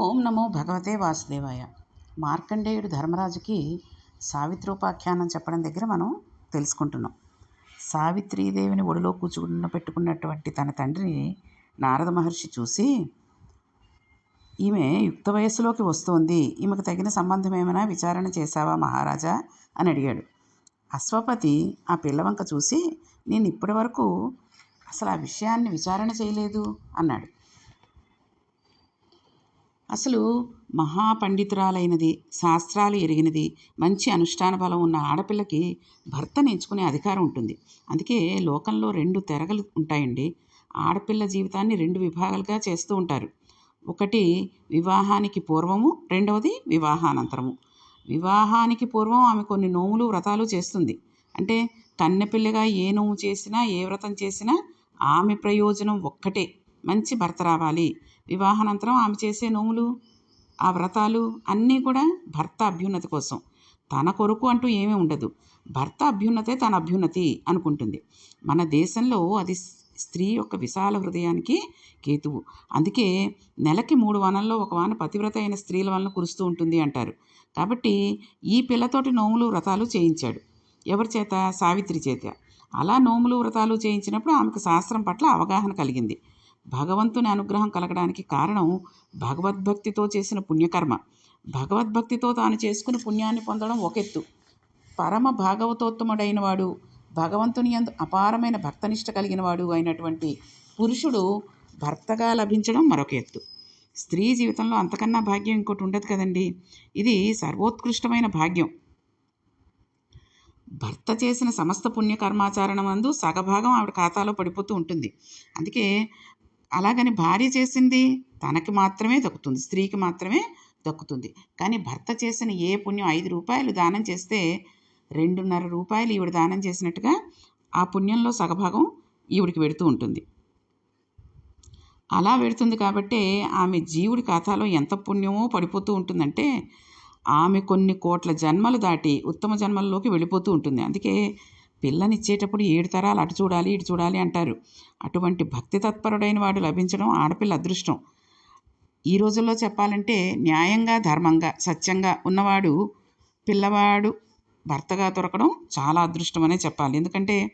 ఓం నమో భగవతే వాసుదేవాయ. మార్కండేయుడు ధర్మరాజుకి సావిత్రోపాఖ్యానం చెప్పడం దగ్గర మనం తెలుసుకుంటున్నాం. సావిత్రీదేవిని ఒడిలో కూర్చున్న పెట్టుకున్నటువంటి తన తండ్రిని నారద మహర్షి చూసి ఈమె యుక్త వయస్సులోకి వస్తోంది. ఈమెకు తగిన సంబంధం ఏమైనా విచారణ చేశావా మహారాజా? అని అడిగాడు. అశ్వపతి ఆ పిల్లవంక చూసి నేను ఇప్పటి వరకు అసలు ఆ విషయాన్ని విచారణ చేయలేదు అన్నాడు. అసలు మహాపండితురాలైనది శాస్త్రాలు ఎరిగినది మంచి అనుష్ఠాన బలం ఉన్న ఆడపిల్లకి భర్తను ఎంచుకునే అధికారం ఉంటుంది. అందుకే లోకంలో రెండు తెరగలు ఉంటాయండి. ఆడపిల్ల జీవితాన్ని రెండు విభాగాలుగా చేస్తూ ఉంటారు. ఒకటి వివాహానికి పూర్వము రెండవది వివాహానంతరము. వివాహానికి పూర్వం ఆమె కొన్ని నోములు వ్రతాలు చేస్తుంది. అంటే కన్నెపిల్లగా ఏ నోము చేసినా ఏ వ్రతం చేసినా ఆమె ప్రయోజనం ఒక్కటే. మంచి భర్త రావాలి. వివాహానంతరం ఆమె చేసే నోములు ఆ వ్రతాలు అన్నీ కూడా భర్త అభ్యున్నతి కోసం. తన కొరకు అంటూ ఏమీ ఉండదు. భర్త అభ్యున్నతే తన అభ్యున్నతి అనుకుంటుంది. మన దేశంలో అది స్త్రీ యొక్క విశాల హృదయానికి కేతువు. అందుకే నెలకి మూడు వానల్లో ఒక వాన పతివ్రత అయిన స్త్రీల వలన కురుస్తూ ఉంటుంది అంటారు. కాబట్టి ఈ పిల్లతోటి నోములు వ్రతాలు చేయించాడు. ఎవరి చేత? సావిత్రి చేత. అలా నోములు వ్రతాలు చేయించినప్పుడు ఆమెకు శాస్త్రం పట్ల అవగాహన కలిగింది. భగవంతుని అనుగ్రహం కలగడానికి కారణం భగవద్భక్తితో చేసిన పుణ్యకర్మ. భగవద్భక్తితో తాను చేసుకుని పుణ్యాన్ని పొందడం ఒక ఎత్తు. పరమ భాగవతోత్తముడైన వాడు భగవంతుని ఎందు అపారమైన భక్తనిష్ట కలిగిన వాడు అయినటువంటి పురుషుడు భర్తగా లభించడం మరొక ఎత్తు. స్త్రీ జీవితంలో అంతకన్నా భాగ్యం ఇంకోటి ఉండదు కదండి. ఇది సర్వోత్కృష్టమైన భాగ్యం. భర్త చేసిన సమస్త పుణ్యకర్మాచారణం అందు సగభాగం ఆవిడ ఖాతాలో పడిపోతూ ఉంటుంది. అందుకే అలాగని భార్య చేసింది తనకి మాత్రమే దక్కుతుంది స్త్రీకి మాత్రమే దక్కుతుంది. కానీ భర్త చేసిన ఏ పుణ్యం ఐదు రూపాయలు దానం చేస్తే రెండున్నర రూపాయలు ఈవిడ దానం చేసినట్టుగా ఆ పుణ్యంలో సగభాగం ఈవిడికి పెడుతూ ఉంటుంది. అలా పెడుతుంది కాబట్టే ఆమె జీవుడి ఖాతాలో ఎంత పుణ్యమో పడిపోతూ ఉంటుందంటే ఆమె కొన్ని కోట్ల జన్మలు దాటి ఉత్తమ జన్మల్లోకి వెళ్ళిపోతూ ఉంటుంది. అందుకే పిల్లనిచ్చేటప్పుడు ఏడు తరాలు అటు చూడాలి ఇటు చూడాలి అంటారు. అటువంటి భక్తి తత్పరుడైన వాడు లభించడం ఆడపిల్ల అదృష్టం. ఈ రోజుల్లో చెప్పాలంటే న్యాయంగా ధర్మంగా సత్యంగా ఉన్నవాడు పిల్లవాడు భర్తగా దొరకడం చాలా అదృష్టం అనే చెప్పాలి. ఎందుకంటే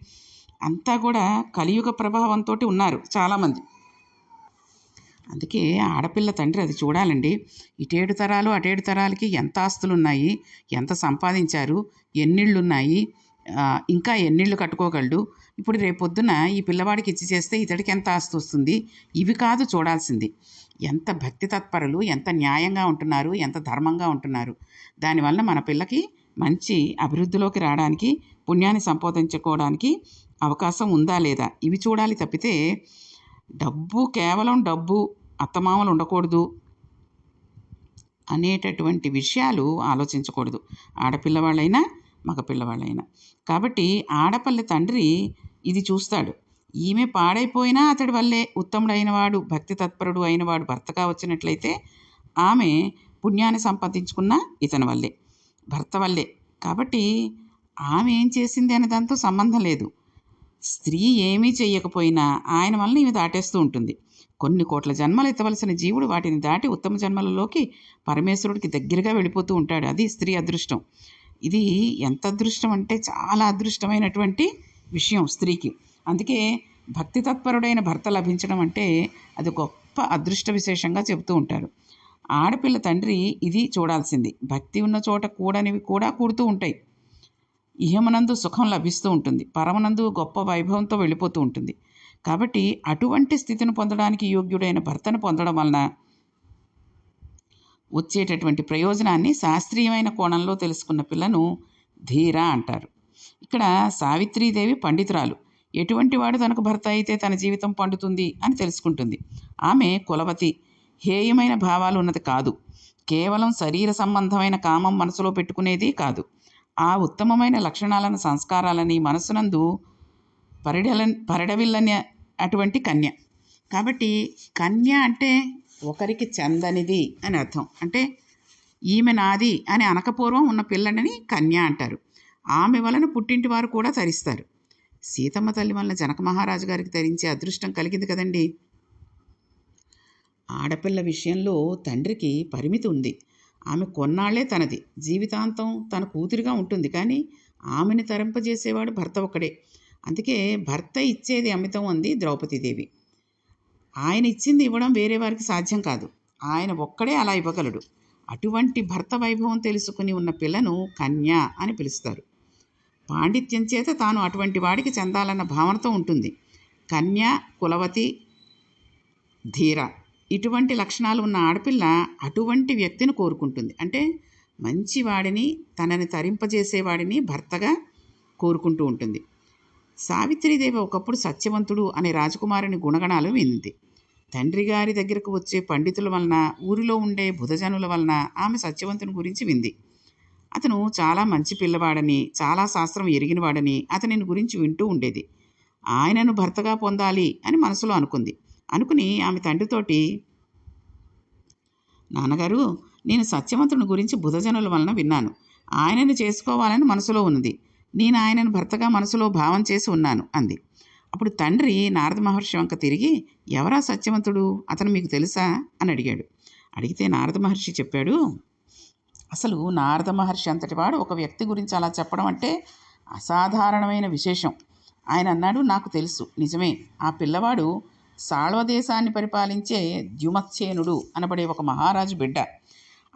అంతా కూడా కలియుగ ప్రభావంతో ఉన్నారు చాలామంది. అందుకే ఆడపిల్ల తండ్రి అది చూడాలండి. ఇటేడు తరాలు అటేడు తరాలకి ఎంత ఆస్తులు ఉన్నాయి ఎంత సంపాదించారు ఎన్నిళ్ళు ఉన్నాయి ఇంకా ఎన్నిళ్ళు కట్టుకోగలడు? ఇప్పుడు రేపొద్దున ఈ పిల్లవాడికి ఇచ్చి చేస్తే ఇతడికి ఎంత ఆస్తి వస్తుంది? ఇవి కాదు చూడాల్సింది. ఎంత భక్తి తత్పరులు ఎంత న్యాయంగా ఉంటున్నారు ఎంత ధర్మంగా ఉంటున్నారు. దానివల్ల మన పిల్లకి మంచి అభివృద్ధిలోకి రావడానికి పుణ్యాన్ని సంపాదించుకోవడానికి అవకాశం ఉందా లేదా? ఇవి చూడాలి తప్పితే డబ్బు కేవలం డబ్బు అత్తమామలు ఉండకూడదు అనేటటువంటి విషయాలు ఆలోచించకూడదు. ఆడపిల్లవాళ్ళైనా మగ పిల్లవాళ్ళైనా కాబట్టి ఆడపల్లి తండ్రి ఇది చూస్తాడు. ఈమె పాడైపోయినా అతడి వల్లే ఉత్తముడైన వాడు భక్తి తత్పరుడు అయినవాడు భర్తగా వచ్చినట్లయితే ఆమె పుణ్యాన్ని సంపాదించుకున్న ఇతని వల్లే భర్త వల్లే. కాబట్టి ఆమె ఏం చేసింది అనే దాంతో సంబంధం లేదు. స్త్రీ ఏమీ చేయకపోయినా ఆయన వలన ఈమె దాటేస్తూ ఉంటుంది. కొన్ని కోట్ల జన్మలు ఎత్తవలసిన జీవుడు వాటిని దాటి ఉత్తమ జన్మలలోకి పరమేశ్వరుడికి దగ్గరగా వెళ్ళిపోతూ ఉంటాడు. అది స్త్రీ అదృష్టం. ఇది ఎంత అదృష్టం అంటే చాలా అదృష్టమైనటువంటి విషయం స్త్రీకి. అందుకే భక్తి తత్పరుడైన భర్త లభించడం అంటే అది గొప్ప అదృష్ట విశేషంగా చెబుతూ ఉంటారు. ఆడపిల్ల తండ్రి ఇది చూడాల్సింది. భక్తి ఉన్న చోట కూడనివి కూడా కూడుతూ ఉంటాయి. ఇహమనందు సుఖం లభిస్తూ ఉంటుంది. పరమనందు గొప్ప వైభవంతో వెళ్ళిపోతూ ఉంటుంది. కాబట్టి అటువంటి స్థితిని పొందడానికి యోగ్యుడైన భర్తను పొందడం వలన వచ్చేటటువంటి ప్రయోజనాన్ని శాస్త్రీయమైన కోణంలో తెలుసుకున్న పిల్లను ధీర అంటారు. ఇక్కడ సావిత్రీదేవి పండితురాలు. ఎటువంటి వాడు తనకు భర్త అయితే తన జీవితం పండుతుంది అని తెలుసుకుంటుంది. ఆమె కులవతి. హేయమైన భావాలు ఉన్నది కాదు. కేవలం శరీర సంబంధమైన కామం మనసులో పెట్టుకునేది కాదు. ఆ ఉత్తమమైన లక్షణాలను సంస్కారాలని మనసునందు పరిడల పరిడవిల్లని అటువంటి కన్య. కాబట్టి కన్య అంటే ఒకరికి చెందనిది అని అర్థం. అంటే ఈమె నాది అని అనకపూర్వం ఉన్న పిల్లని కన్య అంటారు. ఆమె వలన పుట్టింటి వారు కూడా తరిస్తారు. సీతమ్మ తల్లి వలన జనక మహారాజు గారికి తరించే అదృష్టం కలిగింది కదండి. ఆడపిల్ల విషయంలో తండ్రికి పరిమితి ఉంది. ఆమె కొన్నాళ్ళే తనది. జీవితాంతం తన కూతురిగా ఉంటుంది. కానీ ఆమెను తరింపజేసేవాడు భర్త ఒక్కడే. అందుకే భర్త ఇచ్చేది అమితం అంది ద్రౌపదీదేవి. ఆయన ఇచ్చింది ఇవ్వడం వేరే వారికి సాధ్యం కాదు. ఆయన ఒక్కడే అలా ఇవ్వగలడు. అటువంటి భర్త వైభవం తెలుసుకుని ఉన్న పిల్లను కన్య అని పిలుస్తారు. పాండిత్యం చేత తాను అటువంటి వాడికి చెందాలన్న భావనతో ఉంటుంది. కన్య కులవతి ధీర ఇటువంటి లక్షణాలు ఉన్న ఆడపిల్ల అటువంటి వ్యక్తిని కోరుకుంటుంది. అంటే మంచివాడిని తనని తరింపజేసేవాడిని భర్తగా కోరుకుంటూ ఉంటుంది. సావిత్రీదేవి ఒకప్పుడు సత్యవంతుడు అనే రాజకుమారుని గుణగణాలు వింది. తండ్రి గారి దగ్గరకు వచ్చే పండితుల వలన ఊరిలో ఉండే బుధజనుల వలన ఆమె సత్యవంతుని గురించి వింది. అతను చాలా మంచి పిల్లవాడని చాలా శాస్త్రం ఎరిగినవాడని అతనిని గురించి వింటూ ఉండేది. ఆయనను భర్తగా పొందాలి అని మనసులో అనుకుంది. అనుకుని ఆమె తండ్రితోటి నాన్నగారు నేను సత్యవంతుని గురించి బుధజనుల వలన విన్నాను. ఆయనను చేసుకోవాలని మనసులో ఉన్నది. నేను ఆయనను భర్తగా మనసులో భావం చేసి ఉన్నాను అంది. అప్పుడు తండ్రి నారద మహర్షి వంక తిరిగి ఎవరా సత్యవంతుడు? అతను మీకు తెలుసా? అని అడిగాడు. అడిగితే నారద మహర్షి చెప్పాడు అసలు నారద మహర్షి అంతటి వాడు ఒక వ్యక్తి గురించి అలా చెప్పడం అంటే అసాధారణమైన విశేషం. ఆయన అన్నాడు నాకు తెలుసు. నిజమే. ఆ పిల్లవాడు సాళ్వ దేశాన్ని పరిపాలించే ద్యుమత్సేనుడు అనబడే ఒక మహారాజు బిడ్డ.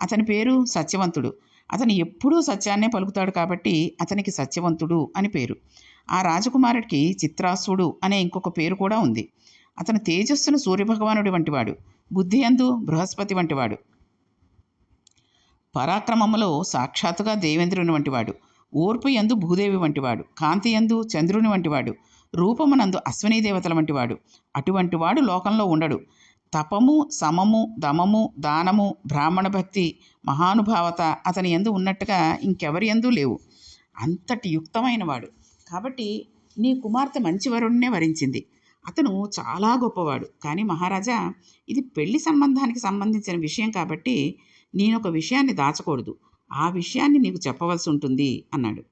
అతని పేరు సత్యవంతుడు. అతను ఎప్పుడూ సత్యాన్నే పలుకుతాడు కాబట్టి అతనికి సత్యవంతుడు అని పేరు. ఆ రాజకుమారుడికి చిత్రాసుడు అనే ఇంకొక పేరు కూడా ఉంది. అతను తేజస్సును సూర్యభగవానుడి వంటివాడు బుద్ధి అందు బృహస్పతి వంటివాడు. పరాక్రమములో సాక్షాత్తుగా దేవేంద్రుని వంటివాడు ఓర్పు యందు భూదేవి వంటివాడు కాంతి యందు చంద్రుని వంటివాడు రూపమునందు అశ్వనీ దేవతల వంటివాడు. అటువంటి వాడు లోకంలో ఉండడు. తపము సమము దమము దానము బ్రాహ్మణ భక్తి మహానుభావత అతని ఎందు ఉన్నట్టుగా ఇంకెవరి ఎందు లేవు. అంతటి యుక్తమైన వాడు కాబట్టి నీ కుమార్తె మంచి వరుణ్ణే వరించింది. అతను చాలా గొప్పవాడు. కానీ మహారాజా ఇది పెళ్ళి సంబంధానికి సంబంధించిన విషయం కాబట్టి నేను ఒక విషయాన్ని దాచకూడదు. ఆ విషయాన్ని నీకు చెప్పవలసి ఉంటుంది అన్నాడు.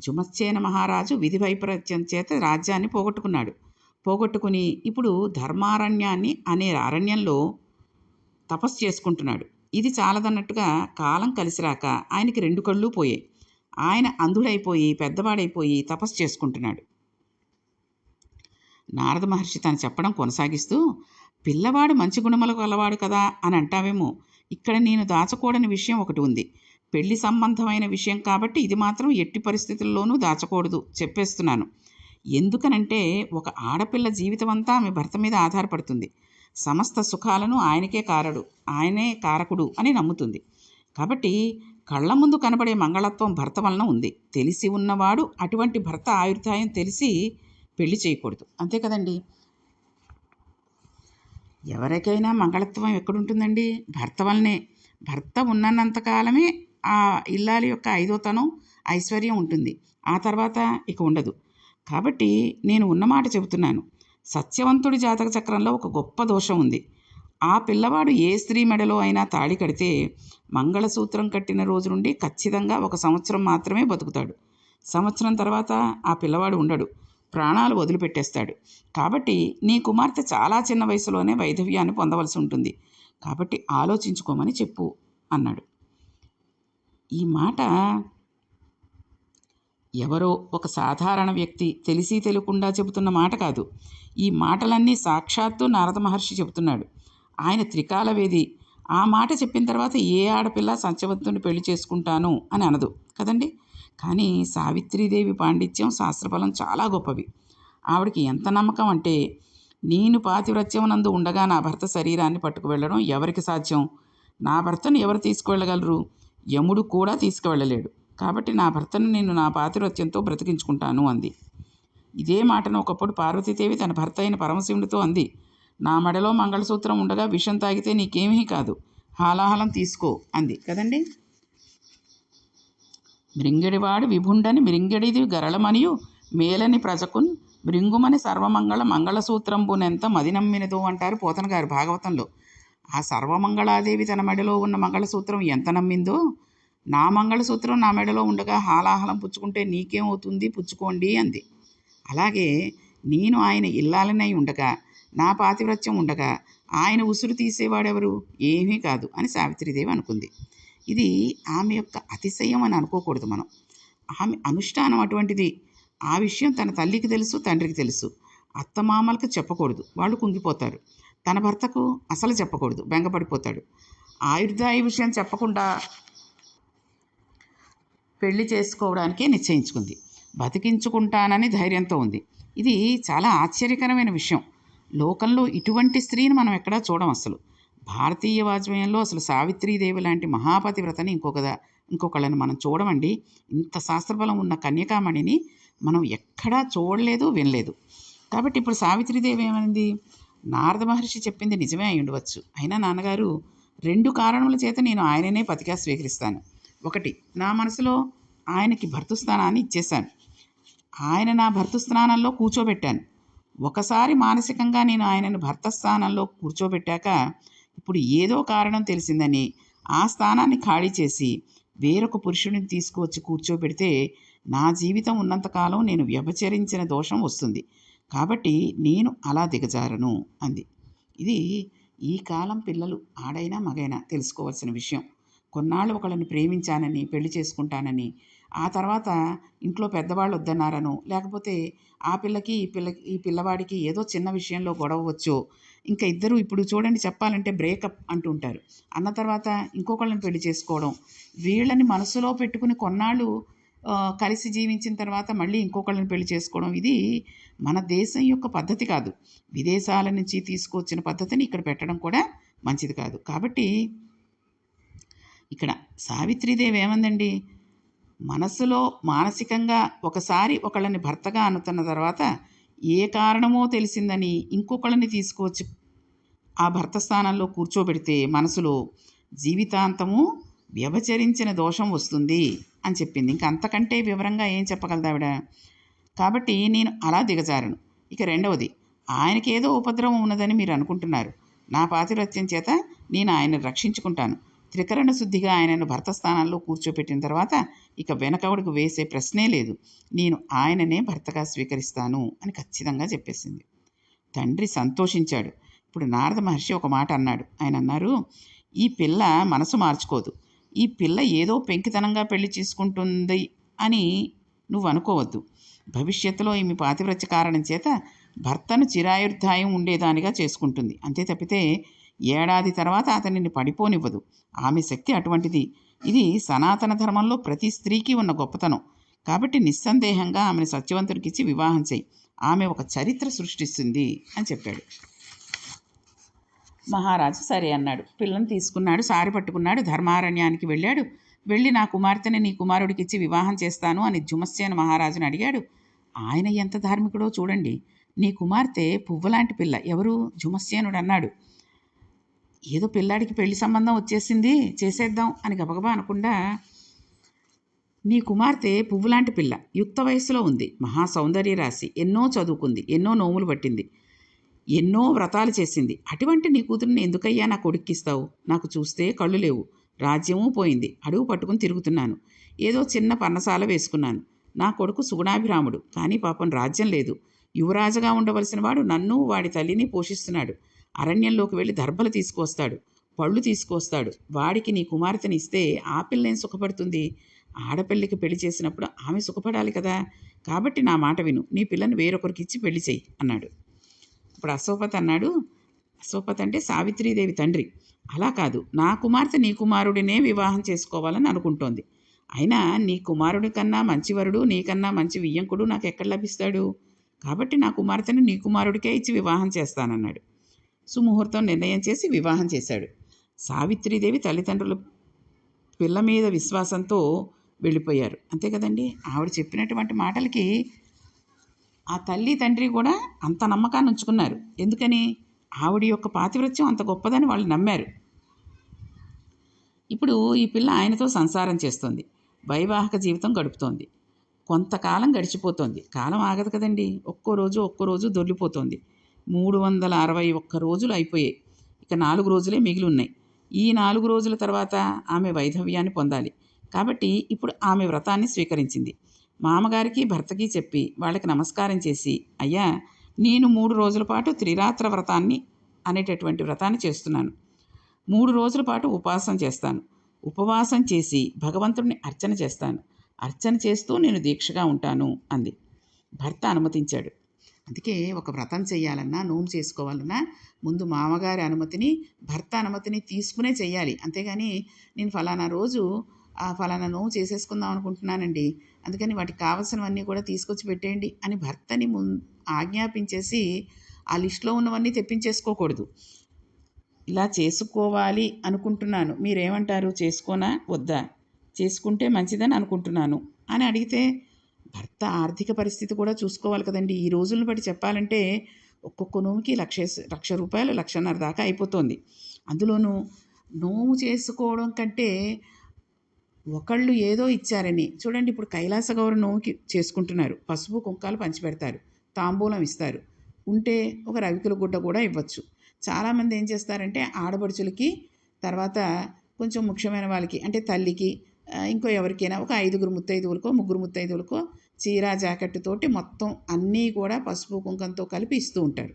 జుమశ్చేన మహారాజు విధి వైపరీత్యం చేత రాజ్యాన్ని పోగొట్టుకున్నాడు. పోగొట్టుకుని ఇప్పుడు ధర్మారణ్యాన్ని అనే అరణ్యంలో తపస్సు చేసుకుంటున్నాడు. ఇది చాలదన్నట్టుగా కాలం కలిసిరాక ఆయనకి రెండు కళ్ళు పోయాయి. ఆయన అంధుడైపోయి పెద్దవాడైపోయి తపస్సు చేసుకుంటున్నాడు. నారద మహర్షి తను చెప్పడం కొనసాగిస్తూ పిల్లవాడు మంచి గుణములు గలవాడు కదా అని అంటావేమో. ఇక్కడ నేను దాచకూడని విషయం ఒకటి ఉంది. పెళ్ళి సంబంధమైన విషయం కాబట్టి ఇది మాత్రం ఎట్టి పరిస్థితుల్లోనూ దాచకూడదు చెప్పేస్తున్నాను. ఎందుకనంటే ఒక ఆడపిల్ల జీవితం అంతా ఆమె భర్త మీద ఆధారపడుతుంది. సమస్త సుఖాలను ఆయనకే కారడు ఆయనే కారకుడు అని నమ్ముతుంది. కాబట్టి కళ్ళ ముందు కనబడే మంగళత్వం భర్త వలన ఉంది. తెలిసి ఉన్నవాడు అటువంటి భర్త ఆయుర్దాయం తెలిసి పెళ్ళి చేయకూడదు. అంతే కదండి? ఎవరికైనా మంగళత్వం ఎక్కడుంటుందండి? భర్త వలనే. భర్త ఉన్నంతకాలమే ఆ ఇల్లాలి యొక్క ఐదోతనం ఐశ్వర్యం ఉంటుంది. ఆ తర్వాత ఇక ఉండదు. కాబట్టి నేను ఉన్నమాట చెబుతున్నాను. సత్యవంతుడి జాతక చక్రంలో ఒక గొప్ప దోషం ఉంది. ఆ పిల్లవాడు ఏ స్త్రీ మెడలో అయినా తాళి కడితే మంగళసూత్రం కట్టిన రోజు నుండి ఖచ్చితంగా ఒక సంవత్సరం మాత్రమే బతుకుతాడు. సంవత్సరం తర్వాత ఆ పిల్లవాడు ఉండడు. ప్రాణాలు వదిలిపెట్టేస్తాడు. కాబట్టి నీ కుమార్తె చాలా చిన్న వయసులోనే వైధవ్యాన్ని పొందవలసి ఉంటుంది. కాబట్టి ఆలోచించుకోమని చెప్పు అన్నాడు. ఈ మాట ఎవరో ఒక సాధారణ వ్యక్తి తెలిసి తెలియకుండా చెబుతున్న మాట కాదు. ఈ మాటలన్నీ సాక్షాత్తు నారద మహర్షి చెబుతున్నాడు. ఆయన త్రికాలవేది ఆ మాట చెప్పిన తర్వాత ఏ ఆడపిల్ల సత్యవంతుని పెళ్ళి చేసుకుంటాను అని అనదు. కదండి? కానీ సావిత్రీదేవి పాండిత్యం శాస్త్రఫలం చాలా గొప్పవి. ఆవిడకి ఎంత నమ్మకం అంటే నేను పాతివ్రత్యమునందు ఉండగా నా భర్త శరీరాన్ని పట్టుకు వెళ్ళడం ఎవరికి సాధ్యం? నా భర్తను ఎవరు తీసుకువెళ్ళగలరు? యముడు కూడా తీసుకువెళ్ళలేడు. కాబట్టి నా భర్తను నేను నా పాతివ్రత్యంతో బ్రతికించుకుంటాను అంది. ఇదే మాటను ఒకప్పుడు పార్వతీదేవి తన భర్త అయిన పరమశివునితో అంది. నా మెడలో మంగళసూత్రం ఉండగా విషం తాగితే నీకేమీ కాదు. హాలాహలం తీసుకో అంది. కదండి? మృంగిడివాడు విభుండని మృంగిడిది గరళమనియు మేలని ప్రజకున్ మృంగుమని సర్వమంగళ మంగళసూత్రంబునెంత మది నమ్మినదో అంటారు పోతన గారు భాగవతంలో. ఆ సర్వమంగళాదేవి తన మెడలో ఉన్న మంగళసూత్రం ఎంత నమ్మిందో నా మంగళసూత్రం నా మెడలో ఉండగా హాలాహలం పుచ్చుకుంటే నీకేమవుతుంది? పుచ్చుకోండి అంది. అలాగే నేను ఆయన ఇల్లాలనై ఉండగా నా పాతివ్రత్యం ఉండగా ఆయన ఉసురు తీసేవాడెవరు? ఏమీ కాదు అని సావిత్రిదేవి అనుకుంది. ఇది ఆమె యొక్క అతిశయం అని అనుకోకూడదు మనం. ఆమె అనుష్ఠానం అటువంటిది. ఆ విషయం తన తల్లికి తెలుసు తండ్రికి తెలుసు. అత్తమామలకు చెప్పకూడదు. వాళ్ళు కుంగిపోతారు. తన భర్తకు అసలు చెప్పకూడదు. బెంగపడిపోతాడు. ఆయుర్దాయ విషయం చెప్పకుండా పెళ్ళి చేసుకోవడానికే నిశ్చయించుకుంది. బతికించుకుంటానని ధైర్యంతో ఉంది. ఇది చాలా ఆశ్చర్యకరమైన విషయం. లోకంలో ఇటువంటి స్త్రీని మనం ఎక్కడా చూడం అసలు. భారతీయ వాజ్మయంలో అసలు సావిత్రీదేవి లాంటి మహాపతి వ్రతని ఇంకొకదా ఇంకొకళ్ళని మనం చూడమండి. ఇంత శాస్త్రబలం ఉన్న కన్యకామణిని మనం ఎక్కడా చూడలేదు వినలేదు. కాబట్టి ఇప్పుడు సావిత్రీదేవి ఏమైంది? నారద మహర్షి చెప్పింది నిజమే అయి ఉండవచ్చు అయినా నాన్నగారు రెండు కారణముల చేత నేను ఆయననే పతిగా స్వీకరిస్తాను. ఒకటి నా మనసులో ఆయనకి భర్తృస్థానాన్ని ఇచ్చేశాను. ఆయన నా భర్తృస్థానంలో కూర్చోబెట్టాను. ఒకసారి మానసికంగా నేను ఆయనను భర్త స్థానంలో కూర్చోబెట్టాక ఇప్పుడు ఏదో కారణం తెలిసిందని ఆ స్థానాన్ని ఖాళీ చేసి వేరొక పురుషుడిని తీసుకువచ్చి కూర్చోబెడితే నా జీవితం ఉన్నంతకాలం నేను వ్యభచరించిన దోషం వస్తుంది. కాబట్టి నేను అలా దిగజారను అంది. ఇది ఈ కాలం పిల్లలు ఆడైనా మగైనా తెలుసుకోవాల్సిన విషయం. కొన్నాళ్ళు ఒకళ్ళని ప్రేమించానని పెళ్ళి చేసుకుంటానని ఆ తర్వాత ఇంట్లో పెద్దవాళ్ళు వద్దన్నారను లేకపోతే ఆ పిల్లకి ఈ పిల్లకి ఈ పిల్లవాడికి ఏదో చిన్న విషయంలో గొడవ వచ్చో ఇంకా ఇద్దరు ఇప్పుడు చూడండి చెప్పాలంటే బ్రేకప్ అంటుంటారు. అన్న తర్వాత ఇంకొకళ్ళని పెళ్ళి చేసుకోవడం వీళ్ళని మనసులో పెట్టుకుని కొన్నాళ్ళు కలిసి జీవించిన తర్వాత మళ్ళీ ఇంకొకళ్ళని పెళ్ళి చేసుకోవడం ఇది మన దేశం యొక్క పద్ధతి కాదు. విదేశాల నుంచి తీసుకొచ్చిన పద్ధతిని ఇక్కడ పెట్టడం కూడా మంచిది కాదు. కాబట్టి ఇక్కడ సావిత్రీదేవి ఏమందండి? మనసులో మానసికంగా ఒకసారి ఒకళ్ళని భర్తగా అనుతున్న తర్వాత ఏ కారణమో తెలిసిందని ఇంకొకళ్ళని తీసుకువచ్చి. ఆ భర్త స్థానంలో కూర్చోబెడితే మనసులో జీవితాంతము వ్యభచరించిన దోషం వస్తుంది అని చెప్పింది. ఇంకా అంతకంటే వివరంగా ఏం చెప్పగలదు ఆవిడ? కాబట్టి నేను అలా దిగజారను. ఇక రెండవది ఆయనకి ఏదో ఉపద్రవం ఉన్నదని మీరు అనుకుంటున్నారు. నా పాతిరత్యం చేత నేను ఆయన్ని రక్షించుకుంటాను. త్రికరణ శుద్ధిగా ఆయనను భర్త స్థానంలో కూర్చోపెట్టిన తర్వాత ఇక వెనకవడుకు వేసే ప్రశ్నే లేదు. నేను ఆయననే భర్తగా స్వీకరిస్తాను అని ఖచ్చితంగా చెప్పేసింది. తండ్రి సంతోషించాడు. ఇప్పుడు నారద మహర్షి ఒక మాట అన్నాడు. ఆయన అన్నారు ఈ పిల్ల మనసు మార్చుకోదు. ఈ పిల్ల ఏదో పెంకితనంగా పెళ్ళి చేసుకుంటుంది అని నువ్వు అనుకోవద్దు. భవిష్యత్తులో ఈమె పాతివ్రత్య కారణం చేత భర్తను చిరాయుర్ధాయం ఉండేదానిగా చేసుకుంటుంది. అంతే తప్పితే ఏడాది తర్వాత అతనిని పడిపోనివ్వదు. ఆమె శక్తి అటువంటిది. ఇది సనాతన ధర్మంలో ప్రతి స్త్రీకి ఉన్న గొప్పతనం. కాబట్టి నిస్సందేహంగా ఆమెను సత్యవంతుడికిచ్చి వివాహం చేయి. ఆమె ఒక చరిత్ర సృష్టిస్తుంది అని చెప్పాడు. మహారాజు సరే అన్నాడు. పిల్లని తీసుకున్నాడు సారి పట్టుకున్నాడు ధర్మారణ్యానికి వెళ్ళాడు. వెళ్ళి నా కుమార్తెని నీ కుమారుడికి ఇచ్చి వివాహం చేస్తాను అని జుమస్సేన మహారాజుని అడిగాడు. ఆయన ఎంత ధార్మికుడో చూడండి. నీ కుమార్తె పువ్వులాంటి పిల్ల. ఎవరు? జుమస్సేనుడు అన్నాడు ఏదో పిల్లాడికి పెళ్ళి సంబంధం వచ్చేసింది చేసేద్దాం అని గబగబా అనకుండా నీ కుమార్తె పువ్వులాంటి పిల్ల యుక్త వయస్సులో ఉంది మహా సౌందర్య రాశి ఎన్నో చదువుకుంది ఎన్నో నోములు పట్టింది ఎన్నో వ్రతాలు చేసింది. అటువంటి నీ కూతురిని ఎందుకయ్యా నా కొడుక్కిస్తావు? నాకు చూస్తే కళ్ళు లేవు రాజ్యము పోయింది అడుగు పట్టుకుని తిరుగుతున్నాను. ఏదో చిన్న పన్నసాల వేసుకున్నాను. నా కొడుకు సుగుణాభిరాముడు కానీ పాపం రాజ్యం లేదు. యువరాజుగా ఉండవలసిన వాడు నన్ను వాడి తల్లిని పోషిస్తున్నాడు. అరణ్యంలోకి వెళ్ళి దర్భలు తీసుకొస్తాడు పళ్ళు తీసుకొస్తాడు వాడికి నీ కుమార్తెని ఇస్తే ఆ పిల్లని సుఖపడుతుంది? ఆడపిల్లకి పెళ్ళి చేసినప్పుడు ఆమె సుఖపడాలి కదా? కాబట్టి నా మాట విను నీ పిల్లని వేరొకరికి ఇచ్చి పెళ్ళి చెయ్యి అన్నాడు. ఇప్పుడు అశోపత్ అన్నాడు అశోపత్ అంటే సావిత్రీదేవి తండ్రి. అలా కాదు నా కుమార్తె నీ కుమారుడినే వివాహం చేసుకోవాలని అనుకుంటోంది. అయినా నీ కుమారుడి కన్నా మంచివరుడు నీకన్నా మంచి వియ్యంకుడు నాకు ఎక్కడ లభిస్తాడు? కాబట్టి నా కుమార్తెను నీ కుమారుడికే ఇచ్చి వివాహం చేస్తానన్నాడు. సుముహూర్తం నిర్ణయం చేసి వివాహం చేశాడు. సావిత్రీదేవి తల్లిదండ్రులు పిల్ల మీద విశ్వాసంతో వెళ్ళిపోయారు. అంతే కదండి? ఆవిడ చెప్పినటువంటి మాటలకి ఆ తల్లి తండ్రి కూడా అంత నమ్మకాన్ని ఉంచుకున్నారు. ఎందుకని? ఆవిడ యొక్క పాతివృత్యం అంత గొప్పదని వాళ్ళు నమ్మారు. ఇప్పుడు ఈ పిల్ల ఆయనతో సంసారం చేస్తుంది. వైవాహిక జీవితం గడుపుతోంది. కొంతకాలం గడిచిపోతోంది. కాలం ఆగదు కదండి? ఒక్కో రోజు ఒక్కో రోజు దొర్లిపోతోంది మూడు వందల అరవై ఒక్క రోజులు అయిపోయాయి. ఇక నాలుగు రోజులే మిగిలి ఉన్నాయి ఈ నాలుగు రోజుల తర్వాత ఆమె వైధవ్యాన్ని పొందాలి. కాబట్టి ఇప్పుడు ఆమె వ్రతాన్ని స్వీకరించింది. మామగారికి భర్తకి చెప్పి వాళ్ళకి నమస్కారం చేసి అయ్యా నేను మూడు రోజుల పాటు త్రిరాత్ర వ్రతాన్ని అనేటటువంటి వ్రతాన్ని చేస్తున్నాను. మూడు రోజుల పాటు ఉపవాసం చేస్తాను. ఉపవాసం చేసి భగవంతుడిని అర్చన చేస్తాను. అర్చన చేస్తూ నేను దీక్షగా ఉంటాను అంది. భర్త అనుమతించాడు. అందుకే ఒక వ్రతం చేయాలన్నా నోము చేసుకోవాలన్నా ముందు మామగారి అనుమతిని భర్త అనుమతిని తీసుకునే చేయాలి. అంతేగాని నేను ఫలానా రోజు ఆ ఫలానా నోము చేసేసుకుందాం అనుకుంటున్నానండి. అందుకని వాటికి కావాల్సినవన్నీ కూడా తీసుకొచ్చి పెట్టేయండి అని భర్తని ముం ఆజ్ఞాపించేసి ఆ లిస్టులో ఉన్నవన్నీ తెప్పించేసుకోకూడదు. ఇలా చేసుకోవాలి అనుకుంటున్నాను. మీరేమంటారు? చేసుకోనా? వద్దా? చేసుకుంటే మంచిదని అనుకుంటున్నాను అని అడిగితే భర్త ఆర్థిక పరిస్థితి కూడా చూసుకోవాలి కదండి. ఈ రోజులను బట్టి చెప్పాలంటే ఒక్కొక్క నోముకి లక్ష లక్ష రూపాయలు లక్షన్నర దాకా అయిపోతుంది. అందులోనూ నోము చేసుకోవడం కంటే ఒకళ్ళు ఏదో ఇచ్చారని చూడండి ఇప్పుడు కైలాస గౌరవ నోముకి చేసుకుంటున్నారు. పసుపు కుంకాలు పంచిపెడతారు తాంబూలం ఇస్తారు. ఉంటే ఒక రవికుల గుడ్డ కూడా ఇవ్వచ్చు. చాలామంది ఏం చేస్తారంటే ఆడపడుచులకి తర్వాత కొంచెం ముఖ్యమైన వాళ్ళకి అంటే తల్లికి ఇంకో ఎవరికైనా ఒక ఐదుగురు ముత్తైదువులకో ముగ్గురు ముత్తైదువులకో చీర జాకెట్ తోటి మొత్తం అన్నీ కూడా పసుపు కుంకంతో కలిపి ఇస్తూ ఉంటారు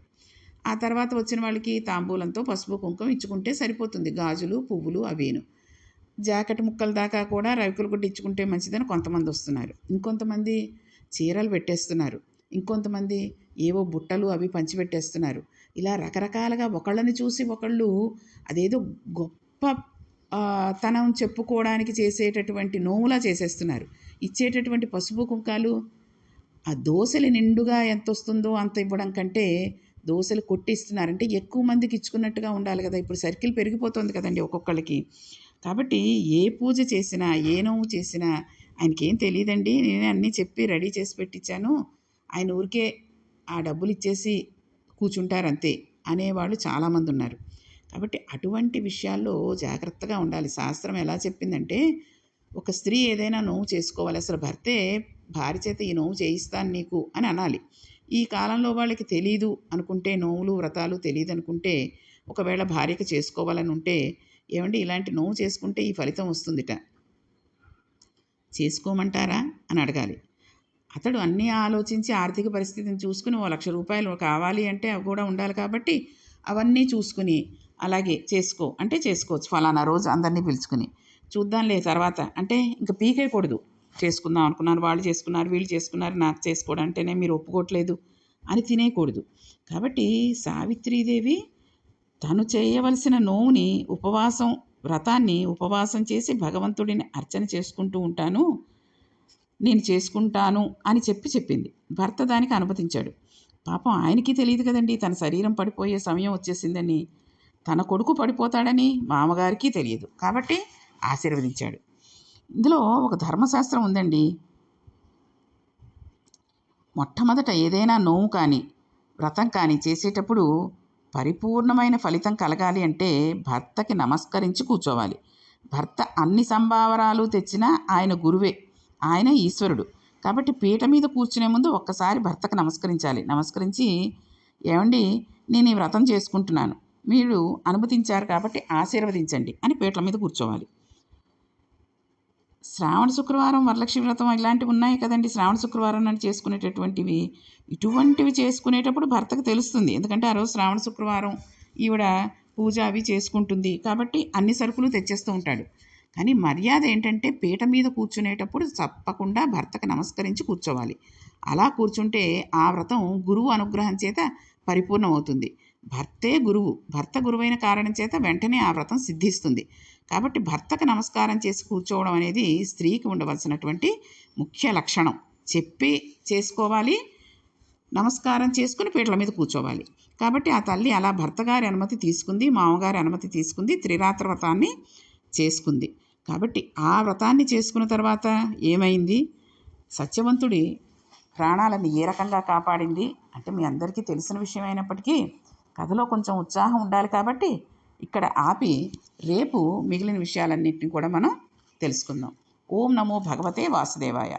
ఆ తర్వాత వచ్చిన వాళ్ళకి తాంబూలంతో పసుపు కుంకం ఇచ్చుకుంటే సరిపోతుంది. గాజులు పువ్వులు అవేను. జాకెట్ ముక్కల దాకా కూడా రవికులు గుడ్డ ఇచ్చుకుంటే మంచిదని కొంతమంది వస్తున్నారు. ఇంకొంతమంది చీరలు పెట్టేస్తున్నారు. ఇంకొంతమంది ఏవో బుట్టలు అవి పంచిపెట్టేస్తున్నారు. ఇలా రకరకాలుగా ఒకళ్ళని చూసి ఒకళ్ళు అదేదో గొప్ప తనం చెప్పుకోవడానికి చేసేటటువంటి నోములా చేసేస్తున్నారు. ఇచ్చేటటువంటి పసుపు కుంకాలు ఆ దోశలు నిండుగా ఎంత వస్తుందో అంత ఇవ్వడం కంటే దోశలు కొట్టిస్తున్నారంటే ఎక్కువ మందికి ఇచ్చుకున్నట్టుగా ఉండాలి కదా. ఇప్పుడు సర్కిల్ పెరిగిపోతుంది కదండి ఒక్కొక్కళ్ళకి. కాబట్టి ఏ పూజ చేసినా ఏ నోము చేసినా ఆయనకేం తెలియదండి నేనే అన్నీ చెప్పి రెడీ చేసి పెట్టించాను ఆయన ఊరికే ఆ డబ్బులు ఇచ్చేసి కూర్చుంటారు అంతే అనేవాళ్ళు చాలామంది ఉన్నారు. కాబట్టి అటువంటి విషయాల్లో జాగ్రత్తగా ఉండాలి. శాస్త్రం ఎలా చెప్పిందంటే ఒక స్త్రీ ఏదైనా నోవు చేసుకోవాలి. అసలు భర్తే భార్య చేత ఈ నోవు చేయిస్తాను నీకు అని అనాలి. ఈ కాలంలో వాళ్ళకి తెలీదు అనుకుంటే నోవులు వ్రతాలు తెలియదు అనుకుంటే ఒకవేళ భార్యకి చేసుకోవాలని ఉంటే ఏమండి ఇలాంటి నోవు చేసుకుంటే ఈ ఫలితం వస్తుందిట. చేసుకోమంటారా అని అడగాలి. అతడు అన్నీ ఆలోచించి ఆర్థిక పరిస్థితిని చూసుకుని ఓ లక్ష రూపాయలు కావాలి అంటే అవి కూడా ఉండాలి కాబట్టి అవన్నీ చూసుకుని అలాగే చేసుకో. అంటే చేసుకోవచ్చు. ఫలానా రోజు అందరినీ పిలుచుకుని. చూద్దాంలే తర్వాత. అంటే ఇంకా పీకేయకూడదు చేసుకుందాం అనుకున్నారు. వాళ్ళు చేసుకున్నారు. వీళ్ళు చేసుకున్నారు. నాకు చేసుకోవడం అంటేనే మీరు ఒప్పుకోవట్లేదు అని తినేయకూడదు కాబట్టి సావిత్రీదేవి తను చేయవలసిన నోవుని ఉపవాసం వ్రతాన్ని ఉపవాసం చేసి భగవంతుడిని అర్చన చేసుకుంటూ ఉంటాను. నేను చేసుకుంటాను అని చెప్పి చెప్పింది. భర్త దానికి అనుమతించాడు. పాపం ఆయనకి తెలియదు కదండి. తన శరీరం పడిపోయే సమయం వచ్చేసిందని. తన కొడుకు పడిపోతాడని మామగారికి తెలియదు. కాబట్టి ఆశీర్వదించాడు. ఇందులో ఒక ధర్మశాస్త్రం ఉందండి. మొట్టమొదట ఏదైనా నోవు కానీ వ్రతం కానీ చేసేటప్పుడు పరిపూర్ణమైన ఫలితం కలగాలి అంటే భర్తకి నమస్కరించి కూర్చోవాలి. భర్త అన్ని సంభావరాలు తెచ్చినా ఆయన గురువే. ఆయన ఈశ్వరుడు. కాబట్టి పీట మీద కూర్చునే ముందు ఒక్కసారి భర్తకు నమస్కరించాలి. నమస్కరించి ఏమండి నేను ఈ వ్రతం చేసుకుంటున్నాను. మీరు అనుమతించారు కాబట్టి ఆశీర్వదించండి అని పీటల మీద కూర్చోవాలి. శ్రావణ శుక్రవారం వరలక్ష్మి వ్రతం ఇలాంటివి ఉన్నాయి కదండి. శ్రావణ శుక్రవారం అని చేసుకునేటటువంటివి ఇటువంటివి చేసుకునేటప్పుడు భర్తకు తెలుస్తుంది. ఎందుకంటే ఆ రోజు శ్రావణ శుక్రవారం ఈవిడ పూజ అవి చేసుకుంటుంది కాబట్టి అన్ని సరుకులు తెచ్చేస్తూ ఉంటాడు. కానీ మర్యాద ఏంటంటే పీట మీద కూర్చునేటప్పుడు తప్పకుండా భర్తకు నమస్కరించి కూర్చోవాలి. అలా కూర్చుంటే ఆ వ్రతం గురువు అనుగ్రహం చేత పరిపూర్ణమవుతుంది. భర్తే గురువు. భర్త గురువైన కారణం చేత వెంటనే ఆ వ్రతం సిద్ధిస్తుంది. కాబట్టి భర్తకు నమస్కారం చేసి కూర్చోవడం అనేది స్త్రీకి ఉండవలసినటువంటి ముఖ్య లక్షణం. చెప్పి చేసుకోవాలి నమస్కారం చేసుకుని పీటల మీద కూర్చోవాలి. కాబట్టి ఆ తల్లి అలా భర్తగారి అనుమతి తీసుకుంది మామగారి అనుమతి తీసుకుంది త్రిరాత్ర వ్రతాన్ని చేసుకుంది. కాబట్టి ఆ వ్రతాన్ని చేసుకున్న తర్వాత ఏమైంది? సత్యవంతుడి ప్రాణాలను ఏ రకంగా కాపాడింది? అంటే మీ అందరికీ తెలిసిన విషయం అయినప్పటికీ కథలో కొంచెం ఉత్సాహం ఉండాలి కాబట్టి ఇక్కడ ఆపి రేపు మిగిలిన విషయాలన్నింటినీ కూడా మనం తెలుసుకుందాం. ఓం నమో భగవతే వాసుదేవాయ.